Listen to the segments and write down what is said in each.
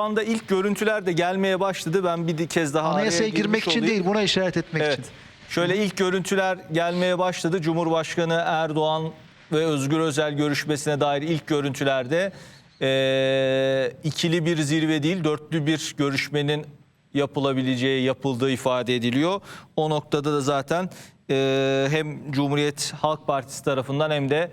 Şu anda ilk görüntüler de gelmeye başladı. Ben bir kez daha Anayasaya girmek için olayım. değil buna işaret etmek Evet. için. Şöyle ilk görüntüler gelmeye başladı. Cumhurbaşkanı Erdoğan ve Özgür Özel görüşmesine dair ilk görüntülerde eee, ikili bir zirve değil, dörtlü bir görüşmenin yapılabileceği, yapıldığı ifade ediliyor. O noktada da zaten eee, hem Cumhuriyet Halk Partisi tarafından hem de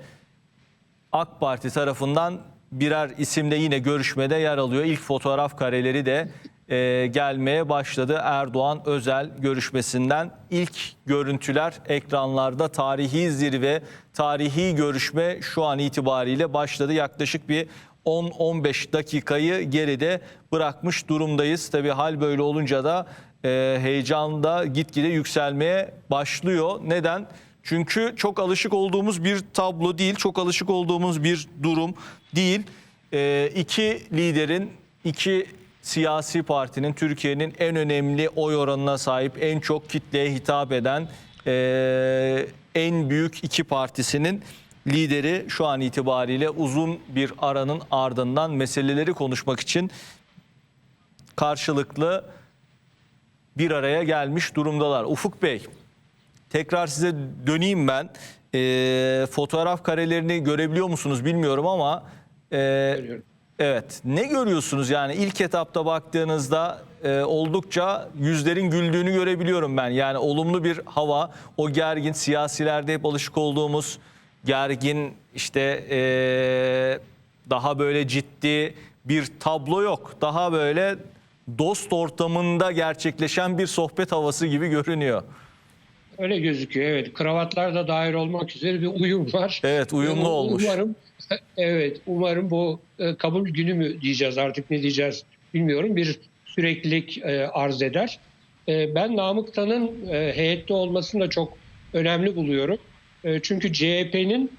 AK Parti tarafından birer isimle yine görüşmede yer alıyor. İlk fotoğraf kareleri de e, gelmeye başladı. Erdoğan özel görüşmesinden ilk görüntüler ekranlarda tarihi zirve, tarihi görüşme şu an itibariyle başladı. Yaklaşık bir 10-15 dakikayı geride bırakmış durumdayız. Tabii hal böyle olunca da e, heyecan da gitgide yükselmeye başlıyor. Neden? Çünkü çok alışık olduğumuz bir tablo değil, çok alışık olduğumuz bir durum değil. Ee, iki liderin, iki siyasi partinin Türkiye'nin en önemli oy oranına sahip, en çok kitleye hitap eden ee, en büyük iki partisinin lideri şu an itibariyle uzun bir aranın ardından meseleleri konuşmak için karşılıklı bir araya gelmiş durumdalar. Ufuk Bey, tekrar size döneyim ben. Ee, fotoğraf karelerini görebiliyor musunuz bilmiyorum ama e, Görüyorum. evet ne görüyorsunuz yani ilk etapta baktığınızda e, oldukça yüzlerin güldüğünü görebiliyorum ben. Yani olumlu bir hava o gergin siyasilerde hep alışık olduğumuz gergin işte e, daha böyle ciddi bir tablo yok. Daha böyle dost ortamında gerçekleşen bir sohbet havası gibi görünüyor. Öyle gözüküyor evet. Kravatlar da dahil olmak üzere bir uyum var. Evet, uyumlu olmuş. Umarım evet umarım bu e, kabul günü mü diyeceğiz artık ne diyeceğiz bilmiyorum. Bir süreklilik e, arz eder. E, ben Namık Tan'ın e, heyette olmasını da çok önemli buluyorum. E, çünkü CHP'nin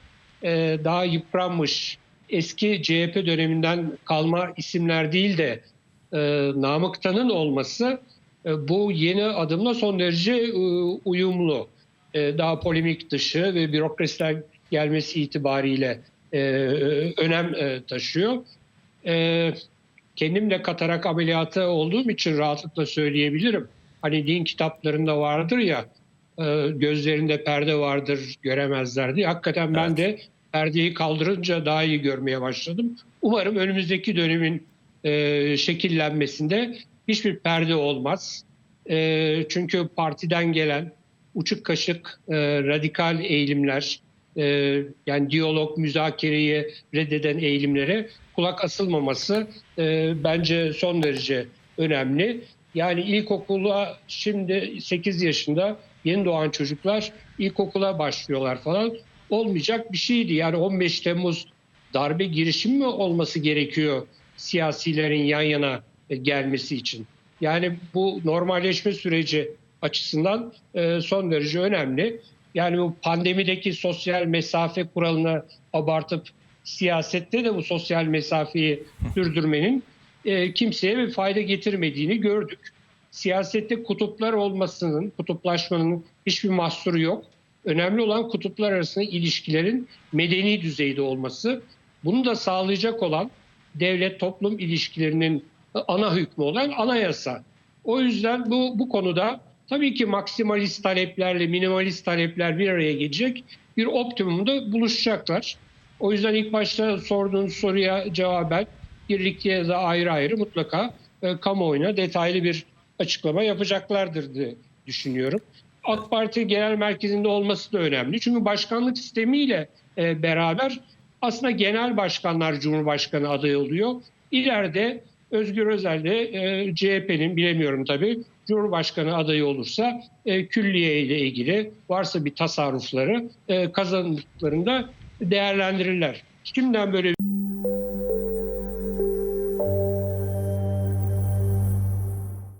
e, daha yıpranmış eski CHP döneminden kalma isimler değil de e, Namık Tan'ın olması bu yeni adımla son derece e, uyumlu. E, daha polemik dışı ve bürokrasiden gelmesi itibariyle e, önem e, taşıyor. E, kendim de katarak ameliyatı olduğum için rahatlıkla söyleyebilirim. Hani din kitaplarında vardır ya e, gözlerinde perde vardır göremezler diye. Hakikaten ben Evet. de perdeyi kaldırınca daha iyi görmeye başladım. Umarım önümüzdeki dönemin e, şekillenmesinde hiçbir perde olmaz. E, çünkü partiden gelen uçuk kaşık e, radikal eğilimler, e, yani diyalog, müzakereyi reddeden eğilimlere kulak asılmaması e, bence son derece önemli. Yani ilkokula şimdi 8 yaşında yeni doğan çocuklar ilkokula başlıyorlar falan. Olmayacak bir şeydi. Yani 15 Temmuz darbe girişimi mi olması gerekiyor siyasilerin yan yana gelmesi için? Yani bu normalleşme süreci açısından e, son derece önemli. Yani bu pandemideki sosyal mesafe kuralını abartıp siyasette de bu sosyal mesafeyi sürdürmenin e, kimseye bir fayda getirmediğini gördük. Siyasette kutuplar olmasının, kutuplaşmanın hiçbir mahsuru yok. Önemli olan kutuplar arasında ilişkilerin medeni düzeyde olması. Bunu da sağlayacak olan devlet toplum ilişkilerinin ana hükmü olan anayasa. O yüzden bu bu konuda tabii ki maksimalist taleplerle minimalist talepler bir araya gelecek. Bir optimumda buluşacaklar. O yüzden ilk başta sorduğun soruya cevaben birlikte ya da ayrı ayrı mutlaka e, kamuoyuna detaylı bir açıklama yapacaklardır diye düşünüyorum. AK Parti Genel Merkezi'nde olması da önemli. Çünkü başkanlık sistemiyle e, beraber aslında genel başkanlar Cumhurbaşkanı adayı oluyor. İleride Özgür Özel de e, CHP'nin bilemiyorum tabii Cumhurbaşkanı adayı olursa e, külliye ile ilgili varsa bir tasarrufları e, kazandıklarında değerlendirirler. Kimden böyle